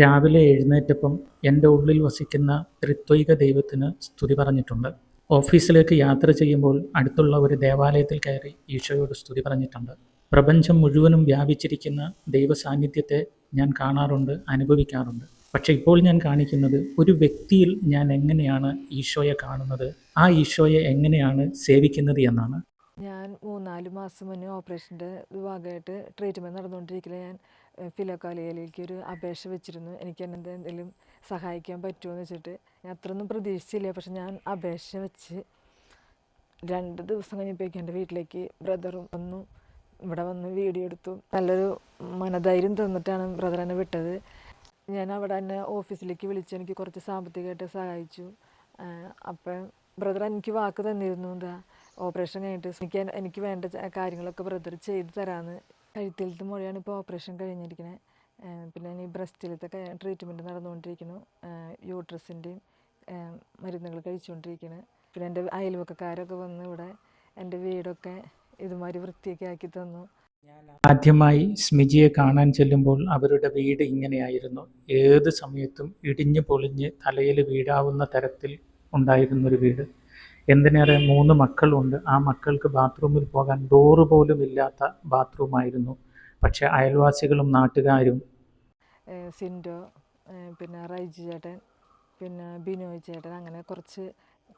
രാവിലെ എഴുന്നേറ്റപ്പം എന്റെ ഉള്ളിൽ വസിക്കുന്ന ത്രിത്വൈക ദൈവത്തിന് സ്തുതി പറഞ്ഞിട്ടുണ്ട്. ഓഫീസിലേക്ക് യാത്ര ചെയ്യുമ്പോൾ അടുത്തുള്ള ഒരു ദേവാലയത്തിൽ കയറി ഈശോയോട് സ്തുതി പറഞ്ഞിട്ടുണ്ട്. പ്രപഞ്ചം മുഴുവനും വ്യാപിച്ചിരിക്കുന്ന ദൈവ സാന്നിധ്യത്തെ ഞാൻ കാണാറുണ്ട് അനുഭവിക്കാറുണ്ട്. പക്ഷേ ഇപ്പോൾ ഞാൻ കാണിക്കുന്നത് ഒരു വ്യക്തിയിൽ ഞാൻ എങ്ങനെയാണ് ഈശോയെ കാണുന്നത് ആ ഈശോയെ എങ്ങനെയാണ് സേവിക്കുന്നത് എന്നാണ്. ഞാൻ മൂന്നാൽ മാസം മുന്നേ ഓപ്പറേഷന്റെ ഭാഗമായിട്ട് ട്രീറ്റ്മെന്റ് നടന്നുകൊണ്ടിരിക്കുന്നത് ഞാൻ ഫിലോക്കാലിയയിലേക്ക് ഒരു അപേക്ഷ വെച്ചിരുന്നു. എനിക്ക് എന്നെ എന്തെങ്കിലും സഹായിക്കാൻ പറ്റുമോ എന്ന് വെച്ചിട്ട്. ഞാൻ അത്രയൊന്നും പ്രതീക്ഷിച്ചില്ല. പക്ഷെ ഞാൻ അപേക്ഷ വെച്ച് രണ്ട് ദിവസം കഴിഞ്ഞപ്പോഴേക്കും എന്റെ വീട്ടിലേക്ക് ബ്രദറും വന്നു. ഇവിടെ വന്ന് വീഡിയോ എടുത്തു. നല്ലൊരു മനധൈര്യം തന്നിട്ടാണ് ബ്രദർ എന്നെ വിട്ടത്. ഞാൻ അവിടെ എന്നെ ഓഫീസിലേക്ക് വിളിച്ച് എനിക്ക് കുറച്ച് സാമ്പത്തികമായിട്ട് സഹായിച്ചു. അപ്പം ബ്രദർ എനിക്ക് വാക്ക് തന്നിരുന്നു. എന്താ ഓപ്പറേഷൻ കഴിഞ്ഞിട്ട് എനിക്ക് എനിക്ക് വേണ്ട കാര്യങ്ങളൊക്കെ ബ്രദർ ചെയ്തു തരാമെന്ന്. കഴുത്തിലത്തെ മുഴയാണ് ഇപ്പോൾ ഓപ്പറേഷൻ കഴിഞ്ഞിരിക്കുന്നത് പിന്നെ ഇനി ബ്രസ്റ്റിലത്തെ ട്രീറ്റ്മെന്റ് നടന്നുകൊണ്ടിരിക്കുന്നു. യൂട്രസിന്റെയും മരുന്നുകൾ കഴിച്ചുകൊണ്ടിരിക്കുന്നു പിന്നെ എന്റെ അയൽവക്കക്കാരൊക്കെ വന്ന് ഇവിടെ എന്റെ വീടൊക്കെ ഇതുമാതിരി വൃത്തിയൊക്കെ ആക്കി തന്നു ആദ്യമായി സ്മിജിയെ കാണാൻ ചെല്ലുമ്പോൾ അവരുടെ വീട് ഇങ്ങനെയായിരുന്നു. ഏത് സമയത്തും ഇടിഞ്ഞു പൊളിഞ്ഞ് തലയിൽ വീഴാവുന്ന തരത്തിൽ ഉണ്ടായിരുന്നൊരു വീട്. എന്തിനേറെ മൂന്ന് മക്കളുണ്ട്. ആ മക്കൾക്ക് ബാത്റൂമിൽ പോകാൻ ഡോറ് പോലും ഇല്ലാത്ത ബാത്റൂമായിരുന്നു പക്ഷേ അയൽവാസികളും നാട്ടുകാരും സിൻഡോ പിന്നെ റൈജി ചേട്ടൻ പിന്നെ ബിനോയ് ചേട്ടൻ അങ്ങനെ കുറച്ച്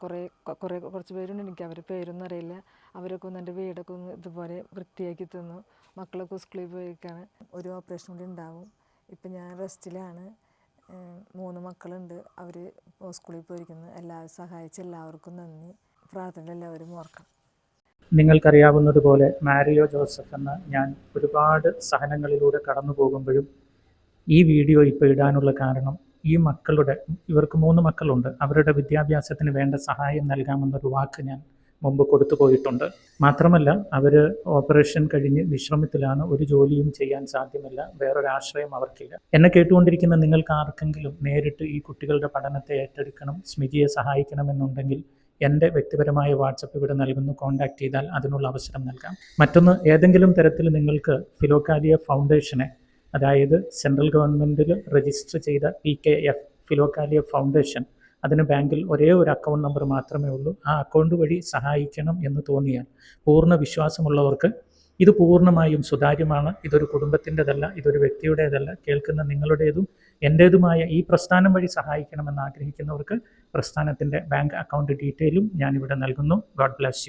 കുറേ കുറേ കുറച്ച് പേരുണ്ട് എനിക്ക് അവരുടെ പേരൊന്നും അറിയില്ല. അവരൊക്കെ ഒന്ന് എന്റെ വീടൊക്കെ ഒന്ന് ഇതുപോലെ വൃത്തിയാക്കി തന്നു. മക്കളൊക്കെ സ്കൂളിൽ പോയിക്കാണ്. ഒരു ഓപ്പറേഷൻ കൂടി ഉണ്ടാവും. ഇപ്പം ഞാൻ റെസ്റ്റിലാണ് മൂന്ന് മക്കളുണ്ട്. അവർ സ്കൂളിൽ പോയിരിക്കുന്നു. എല്ലാവരും സഹായിച്ച എല്ലാവർക്കും നന്ദി. പ്രാർത്ഥന എല്ലാവരും ഓർക്കണം. നിങ്ങൾക്കറിയാവുന്നതുപോലെ മാരിയോ ജോസഫ് എന്ന ഞാൻ ഒരുപാട് സഹനങ്ങളിലൂടെ കടന്നു പോകുമ്പോഴും ഈ വീഡിയോ ഇപ്പോൾ ഇടാനുള്ള കാരണം ഈ മക്കളുടെ ഇവർക്ക് മൂന്ന് മക്കളുണ്ട്. അവരുടെ വിദ്യാഭ്യാസത്തിന് വേണ്ട സഹായം നൽകാമെന്നൊരു വാക്ക് ഞാൻ മുമ്പ് കൊടുത്തു പോയിട്ടുണ്ട്. മാത്രമല്ല അവർ ഓപ്പറേഷൻ കഴിഞ്ഞ് വിശ്രമത്തിലാണ്. ഒരു ജോലിയും ചെയ്യാൻ സാധ്യമല്ല. വേറൊരാശ്രയം അവർക്കില്ല. എന്നെ കേട്ടുകൊണ്ടിരിക്കുന്ന നിങ്ങൾക്ക് ആർക്കെങ്കിലും നേരിട്ട് ഈ കുട്ടികളുടെ പഠനത്തെ ഏറ്റെടുക്കണം സ്മിതിയെ സഹായിക്കണമെന്നുണ്ടെങ്കിൽ എന്റെ വ്യക്തിപരമായ വാട്സപ്പ് ഇവിടെ നൽകുന്നു. കോൺടാക്ട് ചെയ്താൽ അതിനുള്ള അവസരം നൽകാം. മറ്റൊന്ന് ഏതെങ്കിലും തരത്തിൽ നിങ്ങൾക്ക് ഫിലോക്കാലിയ ഫൗണ്ടേഷനെ അതായത് സെൻട്രൽ ഗവൺമെന്റിൽ രജിസ്റ്റർ ചെയ്ത P K F Philokalia foundation അതിന് ബാങ്കിൽ ഒരേ ഒരു അക്കൗണ്ട് നമ്പർ മാത്രമേ ഉള്ളൂ. ആ അക്കൗണ്ട് വഴി സഹായിക്കണം എന്ന് തോന്നിയാൽ പൂർണ വിശ്വാസമുള്ളവർക്ക് ഇത് പൂർണമായും സുതാര്യമാണ്. ഇതൊരു കുടുംബത്തിന്റെതല്ല ഇതൊരു വ്യക്തിയുടേതല്ല കേൾക്കുന്ന നിങ്ങളുടേതും എന്റേതുമായ ഈ പ്രസ്ഥാനം വഴി സഹായിക്കണമെന്ന് ആഗ്രഹിക്കുന്നവർക്ക് പ്രസ്ഥാനത്തിന്റെ ബാങ്ക് അക്കൗണ്ട് ഡീറ്റെയിലും ഞാനിവിടെ നൽകുന്നു. God bless